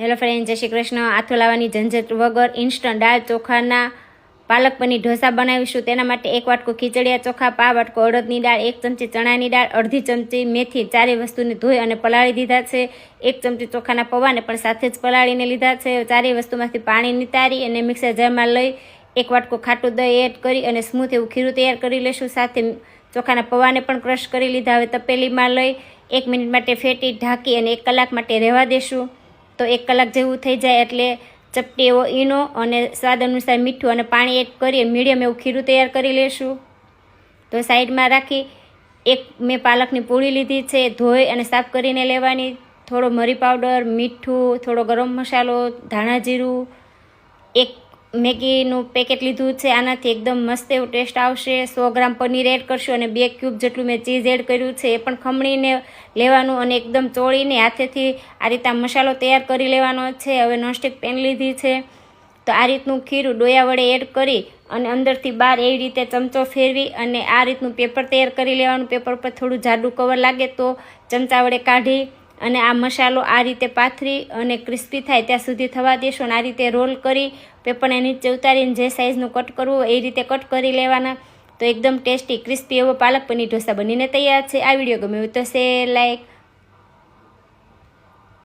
Hello friend જય શ્રી કૃષ્ણ. આથો લાવવાની ઝંઝટ વગર ઇન્સ્ટન્ટ દાળ ચોખાના પાલક પનીર ઢોસા બનાવીશું. તેના માટે એક વાટકો ખીચડિયા ચોખા, પા વાટકો અડદની દાળ, એક ચમચી ચણાની દાળ, અડધી ચમચી મેથી ચારેય વસ્તુને ધોઈ અને પલાળી દીધા છે. એક ચમચી ચોખાના પૌવાને પણ સાથે જ પલાળીને લીધા છે. ચારેય વસ્તુમાંથી પાણી નિતારી અને મિક્સર જારમાં લઈ એક વાટકો ખાટું દહીં એડ કરી અને સ્મૂથ એવું ખીરું તૈયાર કરી લઈશું. સાથે ચોખાના પૌવાને પણ ક્રશ કરી લીધા. હવે તપેલીમાં લઈ એક મિનિટ માટે ફેટી ઢાંકી અને એક કલાક માટે રહેવા દેશું. તો એક કલાક જેવું થઈ જાય એટલે ચપટી એવો ઈનો અને સ્વાદ અનુસાર મીઠું અને પાણી એડ કરીએ, મીડિયમ એવું ખીરું તૈયાર કરી લેશું. તો સાઈડમાં રાખી, એક મેં પાલકની પૂરી લીધી છે, ધોઈ અને સાફ કરીને લેવાની. થોડો મરી પાવડર, મીઠું, થોડો ગરમ મસાલો, ધાણા જીરું, એક મેગીનું પેકેટ લીધું છે. આનાથી એકદમ મસ્ત એવું ટેસ્ટ આવશે. સો ગ્રામ પનીર એડ કરશું અને બે ક્યુબ જેટલું મેં ચીઝ એડ કર્યું છે. એ પણ ખમણીને લેવાનું અને એકદમ ચોળીને હાથેથી આ રીતે મસાલો તૈયાર કરી લેવાનો છે. હવે નોનસ્ટિક પેન લીધી છે. તો આ રીતનું ખીરું ડોયા વડે એડ કરી અને અંદરથી બહાર એવી રીતે ચમચો ફેરવી અને આ રીતનું પેપર તૈયાર કરી લેવાનું. પેપર પર થોડું જાડું કવર લાગે તો ચમચા વડે કાઢી અને આ મસાલો આ રીતે પાથરી અને ક્રિસ્પી થાય ત્યાં સુધી થવા દેશો અને આ રીતે રોલ કરી પેપરને નીચે ઉતારીને જે સાઇઝનું કટ કરવું એ રીતે કટ કરી લેવાના. તો એકદમ ટેસ્ટી, ક્રિસ્પી એવો પાલક પનીર ઢોસા બનીને તૈયાર છે. આ વીડિયો ગમ્યો તો શેર લાઈક